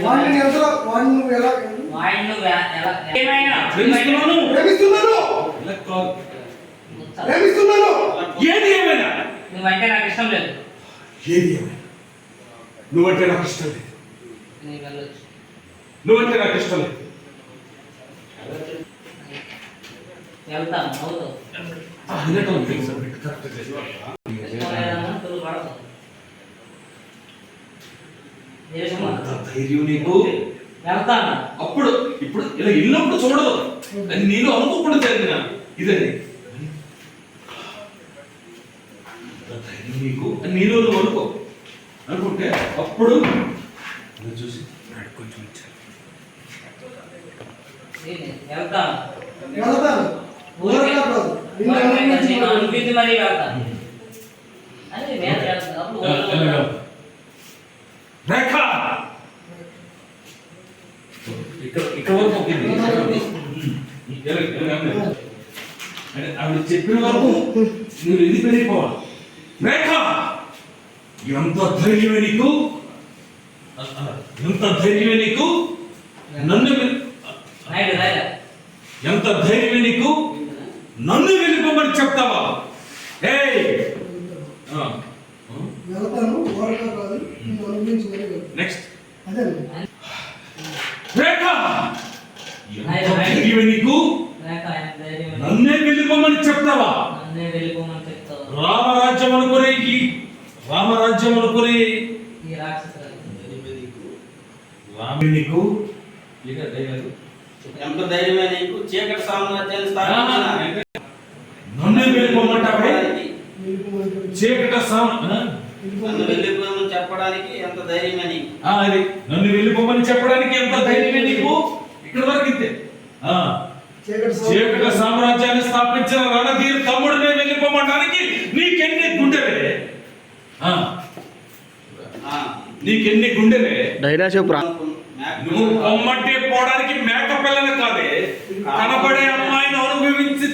వాడిని ఎంతలో వాడిని నువ్వు ఎలా? వాడిని నువ్వు ఎలా? ఏమైనా? ప్రేమిస్తున్నాను ప్రేమిస్తున్నాను. ఇలా కాదు. ప్రేమిస్తున్నాను. ఏది ఏమైనా? నువ్వంటే నాకు ఇష్టం లేదు. ఏది ఏమైనా? నువ్వంటే నాకు ఇష్టం లేదు. నువ్వంటే నాకు ఇష్టం లేదు. వెళ్తాను అవుతావు ఆ, వినటం ఉంది. కరెక్ట్ ధైర్యం నీకు. వెళ్తాను. అప్పుడు ఇప్పుడు ఇలా ఇల్లుప్పుడు చూడదు. అది నీలో అనుకోకుండా జరిగిన ఇదే అంత ధైర్యం నీకు. అని నీలో నువ్వు అనుకో. అనుకుంటే అప్పుడు చూసి "నాడు కొంచెం ఇచ్చారు? వెళ్తాను. మరీ వెళ్తాను. అని నేను రేఖ ఇక్కడ ఇక్కడ వరకు ఒప్పింది. ఎలా- ఎలా ఉంది? అంటే ఆవిడ చెప్పిన వరకు నువ్వు ఇది పెరిగిపోవాలి రేఖ ఎంత ధైర్యమే నీకు? ఎంత ధైర్యమే నీకు? నన్ను ఎంత ధైర్యమే నీకు? నన్ను వెళ్ళిపోమని చెప్తావా? ఏయ్! ఆ. ఆ? వెళతాను ఊరకా కాదు నిన్ను అనుభవించుకొని వెళ్తాను. నెక్స్ట్ అదే రేఖ ఎంత ధైర్యమే నీకు లేక ఆయన ధైర్యం లేదు. నన్నే వెళ్ళిపోమని చెప్తావా నన్నే వెళ్ళిపోమని చెప్తావు రామరాజ్యం అనుకునే ఈ రామరాజ్యం అనుకునే ఈ రాక్షసురాలు రామి నీకు ఇక. ఎంత ధైర్యమే నీకు? చీకటి సామ్రాజ్యాన్ని స్థాపించిన నన్నే వెళ్ళిపోమంటావే వెళ్ళిపోమని చీకట సామ? నన్ను వెళ్ళిపోమని చెప్పడానికి ఎంత ధైర్యమే నీకు? ఆ, అది. నన్ను వెళ్ళిపోమని చెప్పడానికి ఎంత ధైర్యమే నీకు? ఇక్కడ వరకు ఇంతే. ఆ, చీకటి చీకట సామ్రాజ్యం. సామ్రాజ్యాన్ని స్థాపించిన రణధీర్ తమ్ముడినే వెళ్ళిపోమనడానికి నీకెన్ని గుండెలే ఆ, ఆ, నీకెన్ని గుండెలే నువ్వు పొమ్మంటే పోవడానికి మేక పిల్లని కాదే. కనబడే అమ్మాయిని అనుభవించి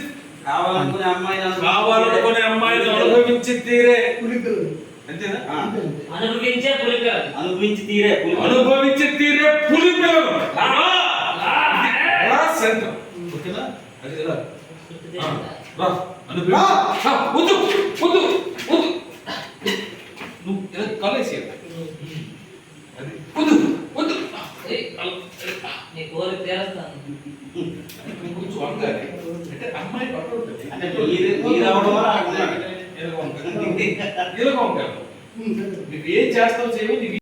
కావాలనుకునే అమ్మాయిని కావాలనుకునే అమ్మాయిని అనుభవించి తీరే. అనుభవించే అనుభవించి తీరే. అనుభవించి తీరే పులి పిల్లలు రా, రా, రా, అనుభవించి- రా. రా, వద్దు, వద్దు, నువ్వు ఇలా కాలేసి అది నీ కొంచెం అంటే అమ్మాయి అంటే మీరు మీరు అవడం వల్ల నువ్వు ఏం చేస్తావు చేయవు నీకు